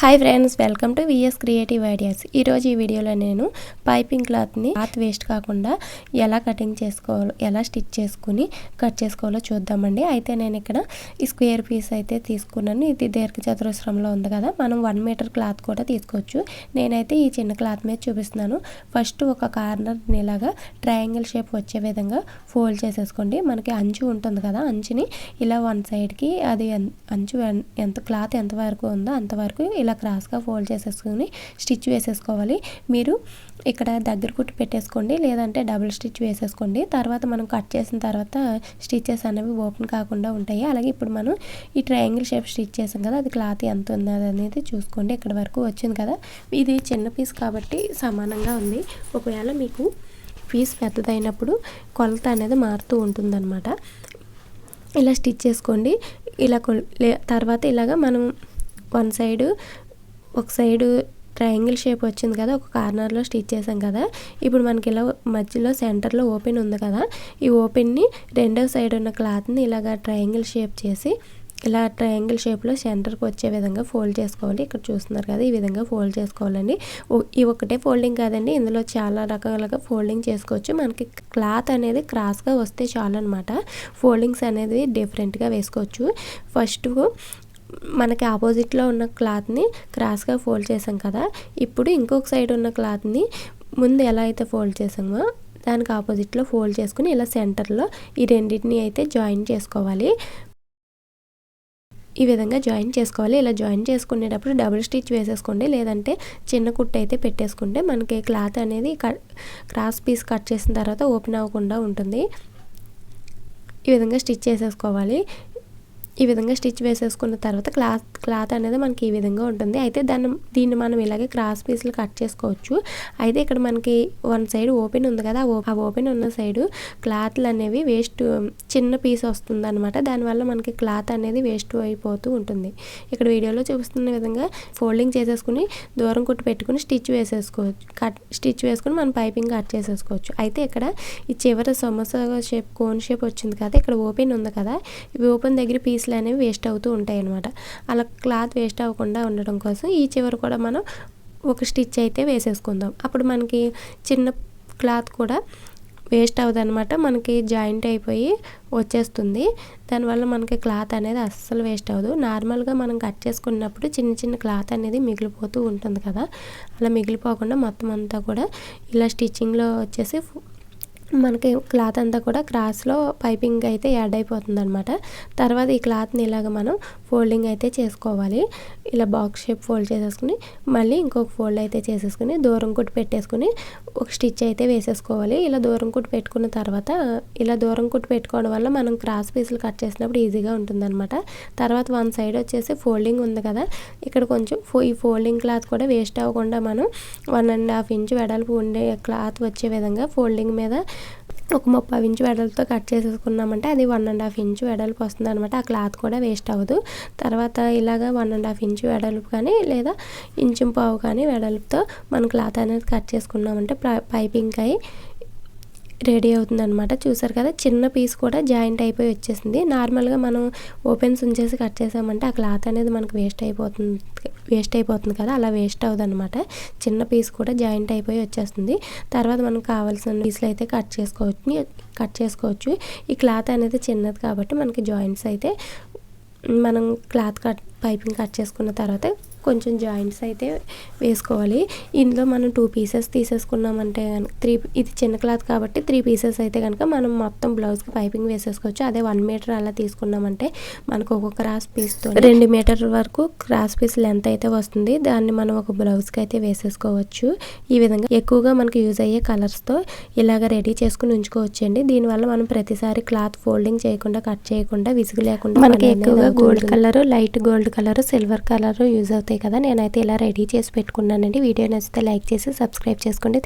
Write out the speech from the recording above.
Hi friends welcome to VS creative ideas ఈరోజు ఈ వీడియోలో నేను పైపింగ్ క్లాత్ని క్లాత్ వేస్ట్ కాకుండా ఎలా కటింగ్ చేసుకోవాలో ఎలా స్టిచ్ చేసుకుని కట్ చేసుకోవాలో చూద్దామండి. అయితే నేను ఇక్కడ ఈ స్క్వేర్ పీస్ అయితే తీసుకున్నాను. ఇది దీర్ఘచతురస్రంలో ఉంది కదా మనం వన్ మీటర్ క్లాత్ కూడా తీసుకోవచ్చు. నేనైతే ఈ చిన్న క్లాత్ మీద చూపిస్తున్నాను. ఫస్ట్ ఒక కార్నర్ ఇలాగా ట్రయాంగిల్ షేప్ వచ్చే విధంగా ఫోల్డ్ చేసేసుకోండి. మనకి అంచు ఉంటుంది కదా అంచుని ఇలా వన్ సైడ్కి అది అంచు ఎంత క్లాత్ ఎంతవరకు ఉందో అంతవరకు ఇలా ఇలా క్రాస్గా ఫోల్డ్ చేసేసుకొని స్టిచ్ వేసేసుకోవాలి. మీరు ఇక్కడ దగ్గర కుట్టి పెట్టేసుకోండి లేదంటే డబుల్ స్టిచ్ వేసేసుకోండి. తర్వాత మనం కట్ చేసిన తర్వాత స్టిచ్చెస్ అనేవి ఓపెన్ కాకుండా ఉంటాయి. అలాగే ఇప్పుడు మనం ఈ ట్రయాంగిల్ షేప్ స్టిచ్ చేసాం కదా అది క్లాత్ ఎంత ఉన్నది అనేది చూసుకోండి. ఇక్కడ వరకు వచ్చింది కదా. ఇది చిన్న పీస్ కాబట్టి సమానంగా ఉంది. ఒకవేళ మీకు పీస్ పెద్దదైనప్పుడు కొలత అనేది మారుతూ ఉంటుందన్నమాట. ఇలా స్టిచ్ చేసుకోండి. ఇలా తర్వాత ఇలాగా మనం వన్ సైడు ఒక సైడు ట్రయాంగిల్ షేప్ వచ్చింది కదా ఒక కార్నర్లో స్టిచ్ చేసాం కదా. ఇప్పుడు మనకి ఇలా మధ్యలో సెంటర్లో ఓపెన్ ఉంది కదా. ఈ ఓపెన్ని రెండో సైడ్ ఉన్న క్లాత్ని ఇలాగ ట్రయాంగిల్ షేప్ చేసి ఇలా ట్రయాంగిల్ షేప్లో సెంటర్కి వచ్చే విధంగా ఫోల్డ్ చేసుకోవాలి. ఇక్కడ చూస్తున్నారు కదా ఈ విధంగా ఫోల్డ్ చేసుకోవాలండి. ఈ ఒకటే ఫోల్డింగ్ కాదండి ఇందులో చాలా రకాలుగా ఫోల్డింగ్ చేసుకోవచ్చు. మనకి క్లాత్ అనేది క్రాస్గా వస్తే చాలు అనమాట ఫోల్డింగ్స్ అనేది డిఫరెంట్గా వేసుకోవచ్చు. ఫస్ట్ మనకి ఆపోజిట్లో ఉన్న క్లాత్ని క్రాస్గా ఫోల్డ్ చేసాం కదా. ఇప్పుడు ఇంకొక సైడ్ ఉన్న క్లాత్ని ముందు ఎలా అయితే ఫోల్డ్ చేసామో దానికి ఆపోజిట్లో ఫోల్డ్ చేసుకుని ఇలా సెంటర్లో ఈ రెండింటిని అయితే జాయిన్ చేసుకోవాలి. ఈ విధంగా జాయిన్ చేసుకోవాలి. ఇలా జాయిన్ చేసుకునేటప్పుడు డబుల్ స్టిచ్ వేసేసుకోండి. లేదంటే చిన్న కుట్టు అయితే పెట్టేసుకుంటే మనకి క్లాత్ అనేది క్రాస్ పీస్ కట్ చేసిన తర్వాత ఓపెన్ అవ్వకుండా ఉంటుంది. ఈ విధంగా స్టిచ్ చేసేసుకోవాలి. ఈ విధంగా స్టిచ్ వేసేసుకున్న తర్వాత క్లాత్ క్లాత్ అనేది మనకి ఈ విధంగా ఉంటుంది. అయితే దాన్ని దీన్ని మనం ఇలాగే క్రాస్ పీస్లు కట్ చేసుకోవచ్చు. అయితే ఇక్కడ మనకి వన్ సైడ్ ఓపెన్ ఉంది కదా ఆ ఓపెన్ ఉన్న సైడు క్లాత్లు అనేవి వేస్ట్ చిన్న పీస్ వస్తుంది అనమాట దానివల్ల మనకి క్లాత్ అనేది వేస్ట్ అయిపోతూ ఉంటుంది. ఇక్కడ వీడియోలో చూపిస్తున్న విధంగా ఫోల్డింగ్ చేసేసుకుని దూరం కుట్టు పెట్టుకుని స్టిచ్ వేసేసుకోవచ్చు. కట్ స్టిచ్ వేసుకుని మనం పైపింగ్ కట్ చేసేసుకోవచ్చు. అయితే ఇక్కడ ఈ చివరి సమోసా షేప్ కోన్ షేప్ వచ్చింది కదా ఇక్కడ ఓపెన్ ఉంది కదా. ఈ ఓపెన్ దగ్గర పీస్ పీసులు అనేవి వేస్ట్ అవుతూ ఉంటాయి అనమాట అలా క్లాత్ వేస్ట్ అవ్వకుండా ఉండడం కోసం ఈ చివరి కూడా మనం ఒక స్టిచ్ అయితే వేసేసుకుందాం. అప్పుడు మనకి చిన్న క్లాత్ కూడా వేస్ట్ అనమాట మనకి జాయింట్ అయిపోయి వచ్చేస్తుంది. దానివల్ల మనకి క్లాత్ అనేది అస్సలు వేస్ట్ అవ్వదు. నార్మల్గా మనం కట్ చేసుకున్నప్పుడు చిన్న చిన్న క్లాత్ అనేది మిగిలిపోతూ ఉంటుంది కదా. అలా మిగిలిపోకుండా మొత్తం అంతా కూడా ఇలా స్టిచ్చింగ్లో వచ్చేసి మనకి క్లాత్ అంతా కూడా క్రాస్లో పైపింగ్ అయితే యాడ్ అయిపోతుంది అనమాట తర్వాత ఈ క్లాత్ని ఇలాగ మనం ఫోల్డింగ్ అయితే చేసుకోవాలి. ఇలా బాక్స్ షేప్ ఫోల్డ్ చేసేసుకుని మళ్ళీ ఇంకొక ఫోల్డ్ అయితే చేసేసుకుని దూరం కుట్టి పెట్టేసుకుని ఒక స్టిచ్ అయితే వేసేసుకోవాలి. ఇలా దూరం కుట్టి పెట్టుకున్న తర్వాత ఇలా దూరం కుట్టి పెట్టుకోవడం వల్ల మనం క్రాస్ పీసులు కట్ చేసినప్పుడు ఈజీగా ఉంటుందన్నమాట. తర్వాత వన్ సైడ్ వచ్చేసి ఫోల్డింగ్ ఉంది కదా ఇక్కడ కొంచెం ఈ ఫోల్డింగ్ క్లాత్ కూడా వేస్ట్ అవ్వకుండా మనం వన్ అండ్ హాఫ్ ఇంచ్ వెడల్పు ఉండే క్లాత్ వచ్చే విధంగా ఫోల్డింగ్ మీద ఒక ముప్పై ఇంచు వెడల్పుతో కట్ చేసేసుకున్నామంటే అది వన్ అండ్ హాఫ్ ఇంచు వెడల్పు వస్తుంది అనమాట ఆ క్లాత్ కూడా వేస్ట్ అవ్వదు. తర్వాత ఇలాగ వన్ అండ్ హాఫ్ ఇంచు వెడల్పు కానీ లేదా ఇంచు పావు కానీ వెడల్పుతో మన క్లాత్ అనేది కట్ చేసుకున్నామంటే పైపింగ్ అయి రెడీ అవుతుంది అనమాట చూసారు కదా చిన్న పీస్ కూడా జాయింట్ అయిపోయి వచ్చేసింది. నార్మల్గా మనం ఓపెన్స్ ఉంచేసి కట్ చేసామంటే ఆ క్లాత్ అనేది మనకు వేస్ట్ అయిపోతుంది వేస్ట్ అయిపోతుంది కదా అలా వేస్ట్ అవ్వదు అనమాట చిన్న పీస్ కూడా జాయింట్ అయిపోయి వచ్చేస్తుంది. తర్వాత మనకు కావాల్సిన పీసులు అయితే కట్ చేసుకోవచ్చు కట్ చేసుకోవచ్చు. ఈ క్లాత్ అనేది చిన్నది కాబట్టి మనకి జాయింట్స్ అయితే మనం క్లాత్ కట్ పైపింగ్ కట్ చేసుకున్న తర్వాత కొంచెం జాయింట్స్ అయితే వేసుకోవాలి. ఇందులో మనం టూ పీసెస్ తీసేసుకున్నామంటే త్రీ ఇది చిన్న క్లాత్ కాబట్టి త్రీ పీసెస్ అయితే కనుక మనం మొత్తం బ్లౌజ్కి పైపింగ్ వేసేసుకోవచ్చు. అదే వన్ మీటర్ అలా తీసుకున్నామంటే మనకు ఒక్కొక్క క్రాస్ పీస్తో రెండు మీటర్ వరకు క్రాస్ పీస్ లెంత్ అయితే వస్తుంది. దాన్ని మనం ఒక బ్లౌజ్కి అయితే వేసేసుకోవచ్చు. ఈ విధంగా ఎక్కువగా మనకి యూజ్ అయ్యే కలర్స్తో ఇలాగ రెడీ చేసుకుని ఉంచుకోవచ్చు అండి దీనివల్ల మనం ప్రతిసారి క్లాత్ ఫోల్డింగ్ చేయకుండా కట్ చేయకుండా విసుగు లేకుండా మనకి ఎక్కువగా gold colour light gold colour silver colour use అవుతాయి కదా నేనైతే ఇలా రెడీ చేసి పెట్టుకున్నానండి. వీడియో నచ్చితే లైక్ చేసి సబ్స్క్రైబ్ చేసుకోండి.